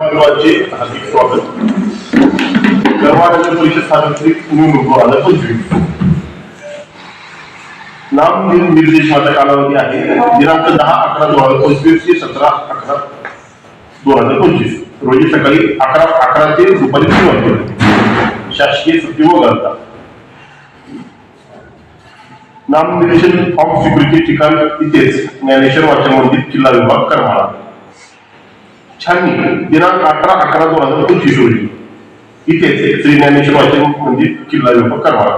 हार्दिक स्वागत कर्मानगर परिषद सार्वत्रिक निवडणूक दोन हजार पंचवीस नाम निर्देश निर्देशनाचा कालावधी आहे दिनांक दहा अकरा दोन हजार पंचवीस ते सतरा अकरा दोन हजार पंचवीस रोजी सकाळी अकरा अकरा ते दुपारी तीन वाजेपर्यंत शासकीय सुट्टी वगळता नामनिर्देशन फॉर्म स्वीकृती ठिकाण इथेच ज्ञानेश्वर वाचन मंदिर किल्ला विभाग करमाळा छाननी दिनांक अकरा अकरा दोन हजार पंचवीस रोजी. इथेच श्री ज्ञानेश्वर वाचन मंदिर किल्ला विभाग करावा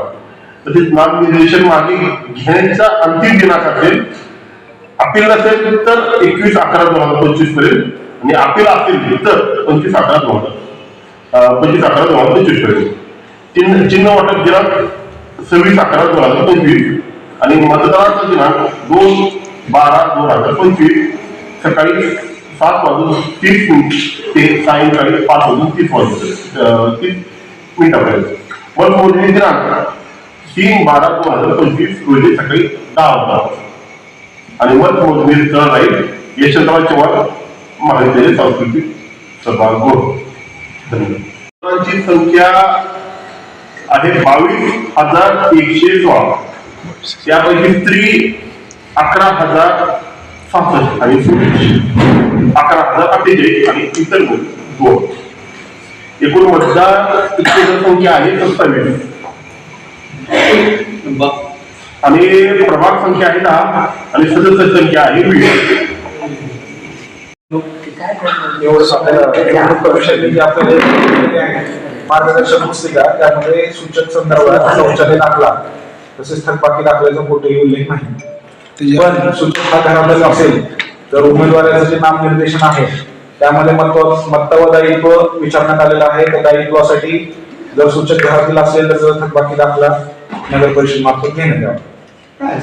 तसेच नामनिर्देशन मागे घेण्याचा अंतिम दिनांक असेल. अपील नसेल तर एकवीस अकरा दोन हजार पंचवीसपर्यंत. आणि अपील असेल तर पंचवीस अकरा दोन हजार पंचवीस अकरा दोन हजार पंचवीसपर्यंत. चिन्ह चिन्ह वाटप दिनांक सव्वीस अकरा दोन हजार पंचवीस. आणि मतदानाचा दिनांक दोन बारा दोन हजार पंचवीस. सकाळी सात वाजून तीस मिनिट ते सायंकाळी पाच वाजून तीस वाजून तीस मिनिटापर्यंत. मतमोजणी दिनांक तीन बारा दोन हजार पंचवीस रोजी सकाळी दहा वाजता. आणि मतमोजणी स्थळ राहील यशवंतराव चव्हाण महाविद्यालय सांस्कृतिक सभागृह धन्यवाद संख्या आहे बावीस हजार एकशे सोळा. त्यापैकी स्त्री अकरा हजार सहासष्ट आणि पुरुष. अकरा हजार अठ्ठेचाळीस आणि इतर दोन. एकूण मतदार संख्या आहे सत्तावीस. आणि प्रभाग संख्या आहे दहा आणि सदस्य संख्या आहे वीस. एवढंच आपल्याला आपल्याला मार्गदर्शक पुस्तिका त्यामध्ये सूचक संदर्भात शौचालय दाखला तसेच थकबाकी दाखल्याचा कोठेही उल्लेख नाही. पण सूचक हा घरातच असेल. तर उमेदवाराचं जे नाम निर्देशन आहे त्यामध्ये मत मत्ता व दायित्व विचारण्यात आलेलं आहे. त्या दायित्वासाठी जर सूचक घरातील असेल तर थकबाकी दाखला नगर परिषद मार्फत घेण्यात यावा.